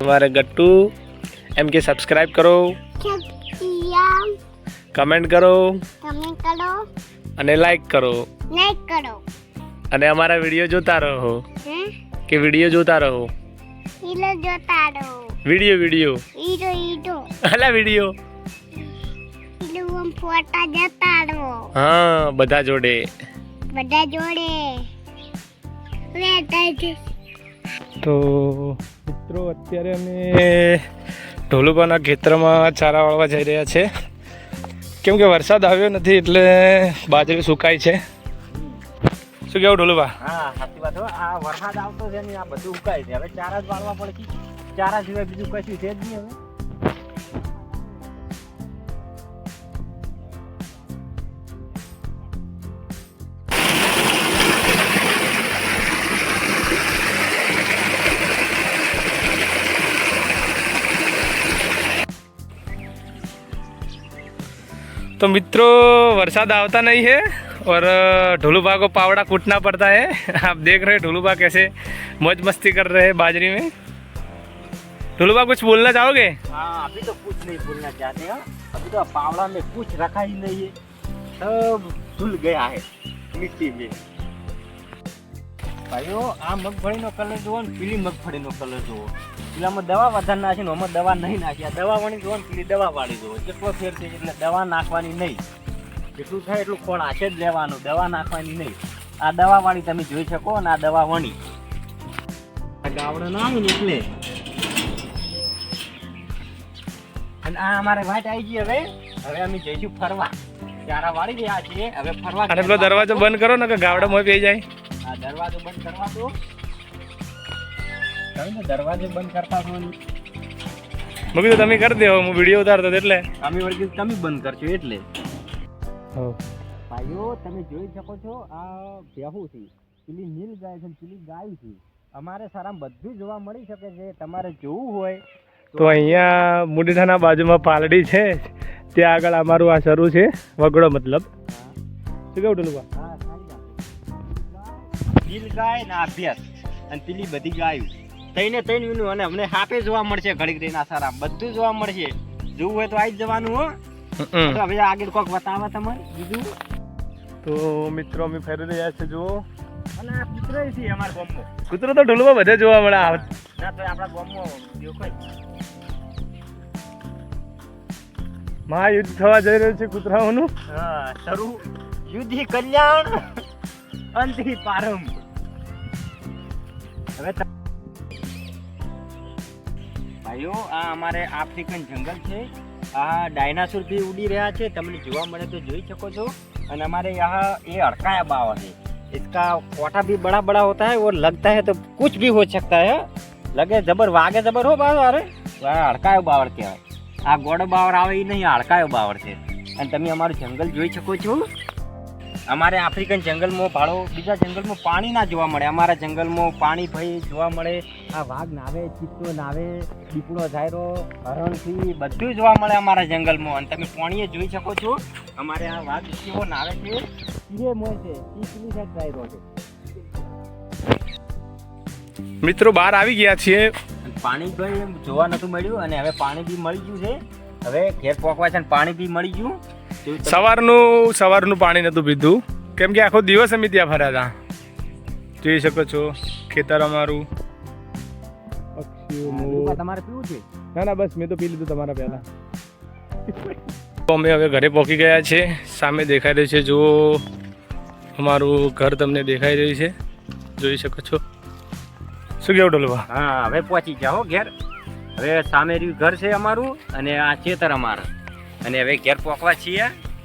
તમારે ગટ્ટુ એમ કે સબસ્ક્રાઈબ કરો કમેન્ટ કરો કમેન્ટ કરો અને લાઈક કરો લાઈક કરો અને અમારા વીડિયો જોતા રહો। કે વીડિયો જોતા રહો। વીડિયો જોતા રહો। વીડિયો વીડિયો ઈડો ઈડો અલા વીડિયો ફોટા જતા રહો। હા બધા જોડે। બધા જોડે। છે તો મિત્રો, અત્યારે અમે ઢોલુબાના ખેતરમાં ચારા વાળવા જઈ રહ્યા છે. કેમ કે વરસાદ આવ્યો નથી એટલે બાજરી સુકાય છે. શું કેવું ઢોલુબા? હા, સાચી વાત આ વરસાદ આવતો છે ને, આ બધું ઉકાય છે. હવે ચારા જ વાળવા પડે ચારા સિવાય બીજું કશું છે જ નહીં હવે. तो मित्रों, वरसाद आवता नहीं है और ढोलूबा को पावड़ा कूटना पड़ता है। आप देख रहे हैं ढोलूबा कैसे मौज मस्ती कर रहे हैं बाजरी में। ढोलूबा, कुछ बोलना चाहोगे? हाँ अभी तो कुछ नहीं बोलना चाहते हैं। अभी तो पावड़ा में कुछ रखा ही नहीं है। सब धुल गया है मिट्टी में। ભાઈઓ, આ મગફળીનો કલર જુઓ ને પીલી મગફળીનો કલર જુઓ. પેલામાં દવા વધારે નાખી ને આમાં દવા નહીં નાખી આ દવા વાળી જુઓ ને પેલી દવા વાળી જુઓ. કેટલો ફેર છે એટલે દવા નાખવાની નહીં. જેટલું થાય એટલું ફળ હાથે જ લેવાનું, દવા નાખવાની નહીં. આ દવા વાળી તમે જોઈ શકો અને આ દવા વણી. ગાવડો ના આવે ને એટલે અને આ અમારે વાટ આવી ગઈ હવે. હવે અમે જઈશું ફરવા. ચારા વાળી ગયા છીએ. હવે ફરવા અને પેલો દરવાજો બંધ કરો ને કે ગાવડા મોય પી જાય. આ દરવાજો બંધ કરવા દો તમે ને દરવાજો બંધ કરતા છો. મેં કીધું તમે કરી દેવો હું વીડિયો ઉતારતો એટલે. અમે વળગી તમે બંધ કરશો એટલે. ભાઈઓ તમે જોઈ શકો છો આ બેહું છે. પેલી નીલ ગાય છે પેલી ગાય છે. અમારે સારામાં બધું જોવા મળી શકે છે તમારે જોવું હોય તો અહીંયા મુડીઠાના બાજુમાં પાલડી છે ત્યાં આગળ અમારું આ શરૂ છે વગડો મતલબ. શું કેવું સારી વાત ગાય ને અભ્યાસ અને પેલી બધી ગાયું તઈને તઈને વીનું અને અમને હાપે જોવા મળશે ઘડીક રહીને સારા. બધું જોવા મળશે. જોવું હોય તો આવી જ જવાનું હો. તો હવે આગળ કોક બતાવે તમારે બીજું? તો મિત્રો અમે ફેરી રહ્યા છે જુઓ. અને આ કૂતરો છે અમારા ગોમો કૂતરો તો ઢોલુબા બધે જોવા મળે. આવે ના તો આપણા ગોમો મહાયુદ્ધ થવા જઈ રહ્યું છે કૂતરાઓનું. હા શરૂ. યુદ્ધ કલ્યાણ. અંતિ પારંભ હવે ત- ભાઈઓ આ અમારે આફ્રિકન જંગલ છે આ ડાયનાસોર भी ઉડી રહ્યા છે તમને જોવા મળે તો જોઈ શકો છો અને हमारे यहाँ ये अड़काया बाव है इसका कोटा भी बड़ा बड़ा होता है और लगता है तो कुछ भी हो सकता है लगे जबर वागे जबर हो बाव अरे આ અડકાયો બાવળ કહેવાય આ ગોળ બાવળ આવે એ નહીં આ અડકાયો બાવળ છે અને તમે અમારું જંગલ જોઈ શકો છો અમારે આફ્રિકન જંગલમાં ભાડો બીજા જંગલમાં પાણી ના જોવા મળે. અમારા જંગલમાં પાણી ભાઈ જોવા મળે. આ વાઘ નાવે ચિત્તો નાવે દીપડો ઝાયરો હરણથી બધું જોવા મળે અમારા જંગલમાં. અને તમે પાણીએ જોઈ શકો છો અમારે આ વાઘ કેવો નાવે છે. ઈરે મોય છે ઈ પેલી સાઈડ ઝાયરો છે. મિત્રો બહાર આવી ગયા છીએ. પાણી ભાઈ જોવા નતું મળ્યું અને હવે પાણી બી મળી ગયું છે. હવે ઘેર પોકવા છે પાણી બી મળી ગયું. સવારનું સવારનું પાણી નહોતું પીધું. કેમ કે આખો દિવસ અમે ત્યાં ફર્યા હતા. જોઈ શકો છો ખેતર અમારું. પક્ષીઓ, તમારે પીવું છે? ના ના બસ મેં તો પી લીધું તમારા પહેલા. તો અમે હવે ઘરે પહોંચી ગયા છે. સામે દેખાઈ રહ્યું છે જો અમારું ઘર તમને દેખાઈ રહ્યું છે. જોઈ શકો છો. શું કેવું ડોલવા હા હવે પહોંચી જાઓ ઘેર. હવે સામે રહ્યું ઘર છે અમારું અને આ ખેતર અમારું. અને હવે ઘેર પહોંચવા છીએ.